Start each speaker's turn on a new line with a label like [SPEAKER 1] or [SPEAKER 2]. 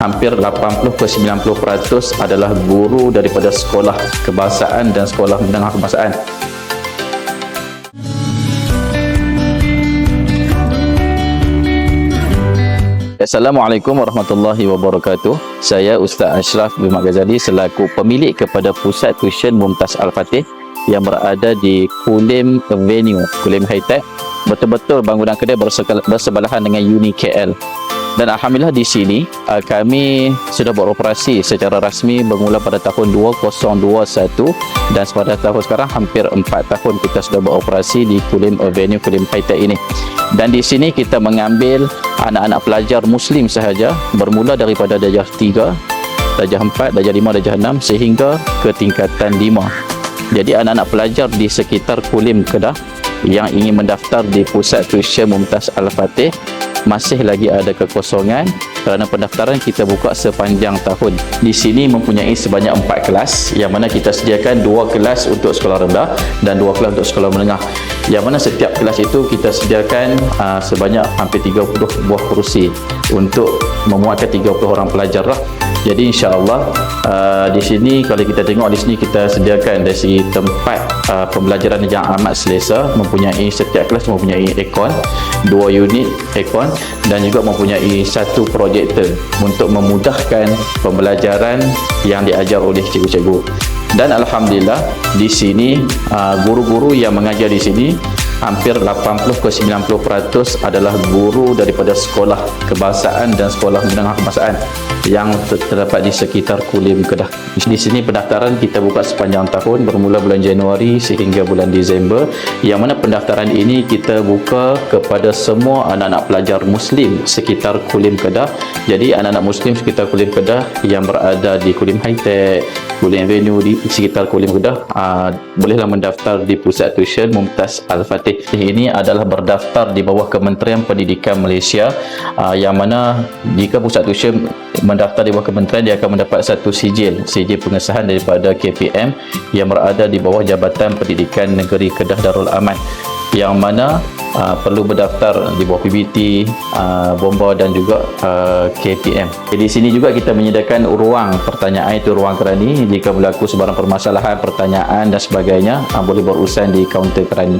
[SPEAKER 1] hampir 80 ke 90% adalah guru daripada sekolah kebangsaan dan sekolah menengah kebangsaan. Assalamualaikum warahmatullahi wabarakatuh. Saya Ustaz Ashraf bin Ghazali selaku pemilik kepada Pusat Tuition Mumtaz Al-Fatih yang berada di Kulim Avenue, Kulim High Tech. Betul-betul bangunan kedai bersebelahan dengan Uni KL. Dan Alhamdulillah di sini uh, kami sudah beroperasi secara rasmi bermula pada tahun 2021 dan pada tahun sekarang hampir 4 tahun kita sudah beroperasi di Kulim Avenue Kulim Tech ini. Dan di sini kita mengambil anak-anak pelajar muslim sahaja bermula daripada darjah 3, darjah 4, darjah 5, darjah 6 sehingga ke tingkatan 5. Jadi anak-anak pelajar di sekitar Kulim Kedah yang ingin mendaftar di Pusat Tuition Mumtaz Al-Fatih masih lagi ada kekosongan kerana pendaftaran kita buka sepanjang tahun. Di sini mempunyai sebanyak 4 kelas yang mana kita sediakan 2 kelas untuk sekolah rendah dan 2 kelas untuk sekolah menengah. Yang mana setiap kelas itu kita sediakan uh, sebanyak hampir 30 buah kerusi untuk memuatkan 30 orang pelajar lah. Jadi insya-Allah uh, di sini kalau kita tengok di sini kita sediakan dari segi tempat uh, pembelajaran yang amat selesa mempunyai setiap kelas mempunyai aircon, dua unit aircon dan juga mempunyai satu projektor untuk memudahkan pembelajaran yang diajar oleh cikgu-cikgu. Dan alhamdulillah di sini uh, guru-guru yang mengajar di sini hampir 80 ke 90% adalah guru daripada sekolah kebangsaan dan sekolah menengah kebangsaan yang ter- terdapat di sekitar Kulim Kedah. Di sini pendaftaran kita buka sepanjang tahun bermula bulan Januari sehingga bulan Disember yang mana pendaftaran ini kita buka kepada semua anak-anak pelajar muslim sekitar Kulim Kedah. Jadi anak-anak muslim sekitar Kulim Kedah yang berada di Kulim High Tech, Kulim Avenue di sekitar Kulim Kedah aa, bolehlah mendaftar di Pusat Tuition Mumtaz Al-Fatih. Ini adalah berdaftar di bawah Kementerian Pendidikan Malaysia. Aa, yang mana jika Pusat Tuition mendaftar di bawah kementerian dia akan mendapat satu sijil sijil pengesahan daripada KPM yang berada di bawah Jabatan Pendidikan Negeri Kedah Darul Aman yang mana uh, perlu berdaftar di bawah PBT, uh, Bomba dan juga uh, KPM. Jadi di sini juga kita menyediakan ruang pertanyaan itu ruang kerani jika berlaku sebarang permasalahan, pertanyaan dan sebagainya uh, boleh berurusan di kaunter kerani.